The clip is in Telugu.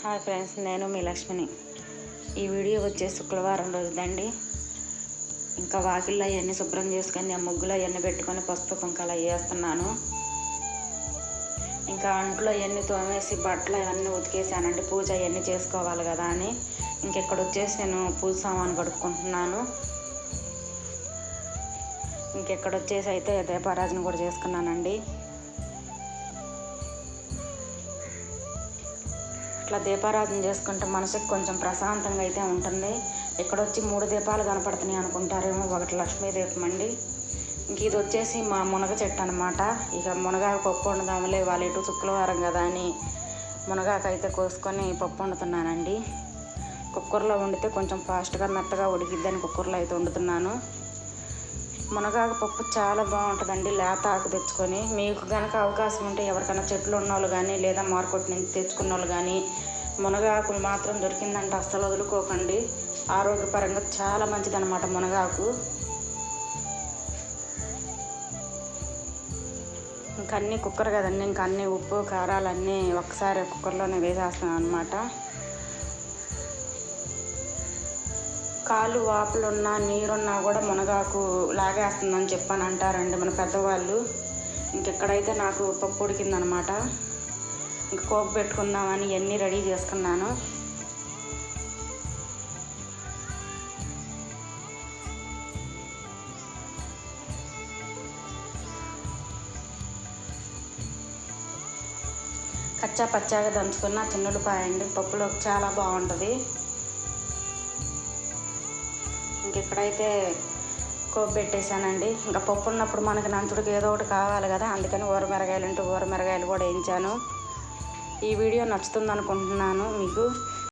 హాయ్ ఫ్రెండ్స్ నేను మీ లక్ష్మిని. ఈ వీడియో వచ్చే శుక్రవారం రోజుదండి. ఇంకా వాకిల్లో అవన్నీ శుభ్రం చేసుకొని ఆ ముగ్గులు అవన్నీ పెట్టుకొని పసుపు కుంకాలు వేస్తున్నాను. ఇంకా అంట్లో అవన్నీ తోమేసి బట్టలు అవన్నీ ఉతికేసానండి పూజ అవన్నీ చేసుకోవాలి కదా అని. ఇంకెక్కడ వచ్చేసి నేను పూజ సామాన్ కడుక్కుంటున్నాను. ఇంకెక్కడ వచ్చేసి అయితే దీపారాజన కూడా చేసుకున్నానండి. ఇట్లా దీపారాధన చేసుకుంటే మనసుకి కొంచెం ప్రశాంతంగా అయితే ఉంటుంది. ఇక్కడ వచ్చి మూడు దీపాలు కనపడుతున్నాయి అనుకుంటారేమో ఒకటి లక్ష్మీ దీపం అండి. ఇంక ఇది వచ్చేసి మా మునగ చెట్టు అనమాట ఇక మునగాకు పప్పు వండుదాములే వాళ్ళు ఇటు శుక్రవారం కదా అని మునగాకు అయితే కోసుకొని పప్పు వండుతున్నానండి. కుక్కర్లో వండితే కొంచెం ఫాస్ట్గా మెత్తగా ఉడికిద్దని కుక్కర్లో అయితే వండుతున్నాను. మునగాకు పప్పు చాలా బాగుంటుందండి. లేత ఆకు తెచ్చుకొని. మీకు కనుక అవకాశం ఉంటే ఎవరికైనా చెట్లు ఉన్న వాళ్ళు కానీ లేదా మార్కెట్ నుంచి తెచ్చుకున్న వాళ్ళు కానీ మునగాకులు మాత్రం దొరికిందంటే అస్సలు వదులుకోకండి. ఆరోగ్యపరంగా చాలా మంచిదన్నమాట మునగాకు. ఇంకా అన్నీ కుక్కర్ కదండి. ఇంకా అన్నీ ఉప్పు కారాలు అన్నీ ఒకసారి కుక్కర్లోనే వేసేస్తాను అనమాట కాళ్ళు వాపులున్నా నీరున్నా కూడా మునగాకు లాగేస్తుందని చెప్పని అంటారండి మన పెద్దవాళ్ళు. ఇంకెక్కడైతే నాకు పప్పు ఉడికిందనమాట. ఇంక కోపు పెట్టుకుందామని ఇవన్నీ రెడీ చేసుకున్నాను. కచ్చా పచ్చాగా దంచుకున్న చిన్నులపాయ అండి పప్పులో చాలా బాగుంటుంది. ఇంకెక్కడైతే కోపు పెట్టేశానండి. ఇంకా పప్పు ఉన్నప్పుడు మనకి నంచుడికి ఏదో ఒకటి కావాలి కదా అందుకని ఊరమిరగాయలు ఉంటే ఊరమిరగాయలు కూడా వేయించాను. ఈ వీడియో నచ్చుతుంది అనుకుంటున్నాను మీకు.